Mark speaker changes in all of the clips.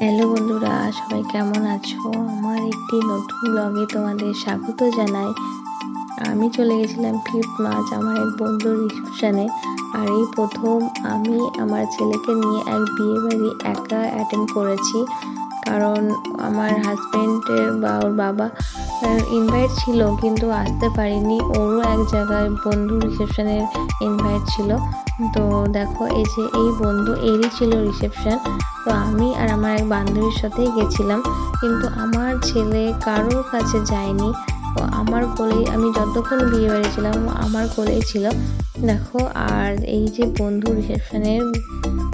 Speaker 1: Hello বন্ধুরা, সবাই কেমন আছো? আমার একটি নতুন ব্লগে তোমাদের স্বাগত জানাই। আমি চলে গেছিলাম ফিফথ মার্চ আমার এক বন্ধুর রিসেপশানে আর এই প্রথম আমি আমার ছেলেকে নিয়ে এক বিয়ে বাড়ি একা অ্যাটেন্ড করেছি। কারণ আমার হাজব্যান্ডের বা ওর বাবা ইনভাইট ছিল কিন্তু আসতে পারিনি। ওরও এক জায়গায় বন্ধু রিসেপশনের ইনভাইট ছিল। তো দেখো, এই যে এই বন্ধু, এরই ছিল রিসেপশন তো আমি আর আমার এক বান্ধবীর সাথেই গেছিলাম। কিন্তু আমার ছেলে কারোর কাছে যায়নি। তো আমার কোলেই, আমি যতক্ষণ বিয়ে বাড়ি ছিলাম, আমার কোলেই ছিল। দেখো, আর এই যে বন্ধু রিসেপশনের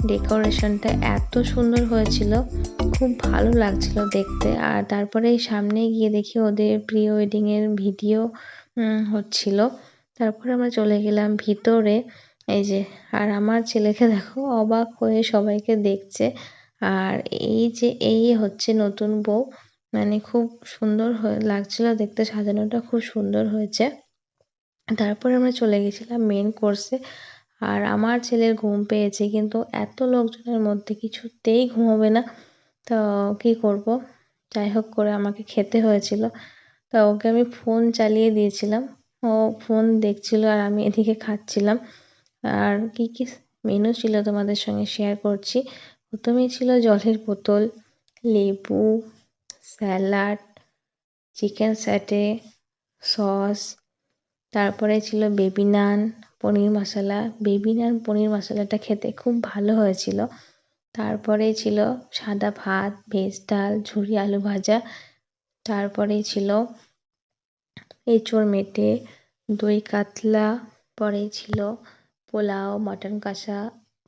Speaker 1: ডেকোরেশনটা এত সুন্দর হয়েছিল, খুব ভালো লাগছিল দেখতে। আর তারপরে সামনে গিয়ে দেখি ওদের প্রি ওয়েডিংয়ের ভিডিও হচ্ছিল। তারপরে আমরা চলে গেলাম ভিতরে, এই যে, আর আমার ছেলেকে দেখো, অবাক হয়ে সবাইকে দেখছে। আর এই যে, এই হচ্ছে নতুন বউ মানে খুব সুন্দর লাগছিল দেখতে, সাজানোটা খুব সুন্দর হয়েছে। তারপরে আমরা চলে গেছিলাম মেন কোর্সে আর আমার ছেলের ঘুম পেয়েছে, কিন্তু এত লোকজনের মধ্যে কিছুতেই ঘুমোবে না। তো কি করব? যাই হোক করে আমাকে খেতে হয়েছিল। তা ওকে আমি ফোন চালিয়ে দিয়েছিলাম। ও ফোন দেখছিল আর আমি এদিকে খাচ্ছিলাম। আর কি কি মেনু ছিল তোমাদের সঙ্গে শেয়ার করছি? প্রথমেই ছিল জলের বোতল, লেবু, স্যালাড চিকেন স্যাটে সস তারপরে ছিল বেবি নান, পনির মশলা। বেবি নান, পনির মশলাটা খেতে খুব ভালো হয়েছিল। তারপরে ছিল সাদা ভাত, ভেজ ডাল, ঝুরি আলু ভাজা। তারপরে ছিল এঁচোড় মেটে, দই কাতলা। পরে ছিল পোলাও, মটন কষা।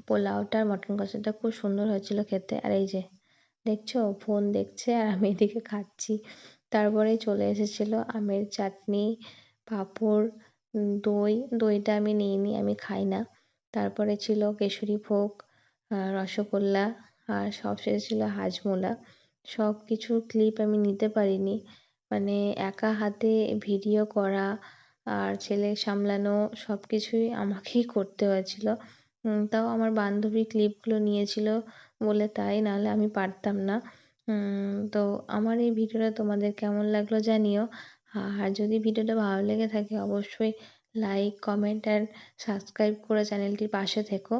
Speaker 1: পোলাওটা আর মটন কষাটা খুব সুন্দর হয়েছিল খেতে। আর এই যে, দেখছ? ফোন দেখছে আর আমি এদিকে খাচ্ছি। তারপরে চলে এসেছিল আমের চাটনি। পাঁপড় দই, দইটা আমি নিইনি আমি খাই না। তারপরে ছিল কেশরী ভোগ রসগোল্লা, আর সবশেষে ছিল হাজমোলা। সব কিছুর ক্লিপ আমি নিতে পারিনি। মানে একা হাতে ভিডিও করা আর ছেলে সামলানো সব কিছুই আমাকেই করতে হয়েছিল। তাও আমার বান্ধবী ক্লিপগুলো নিয়েছিল বলে তাই নাহলে আমি পারতাম না। তো আমার এই ভিডিওটা তোমাদের কেমন লাগল জানিও। আর যদি ভিডিওটা ভালো লেগে থাকে, অবশ্যই লাইক কমেন্ট অ্যান্ড সাবস্ক্রাইব করে চ্যানেলটির পাশে থেকো।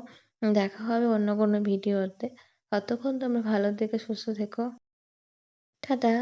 Speaker 1: দেখা হবে অন্য কোনো ভিডিওতে। ততক্ষণ তোমরা ভালো থেকে, সুস্থ থেকো। টাটা!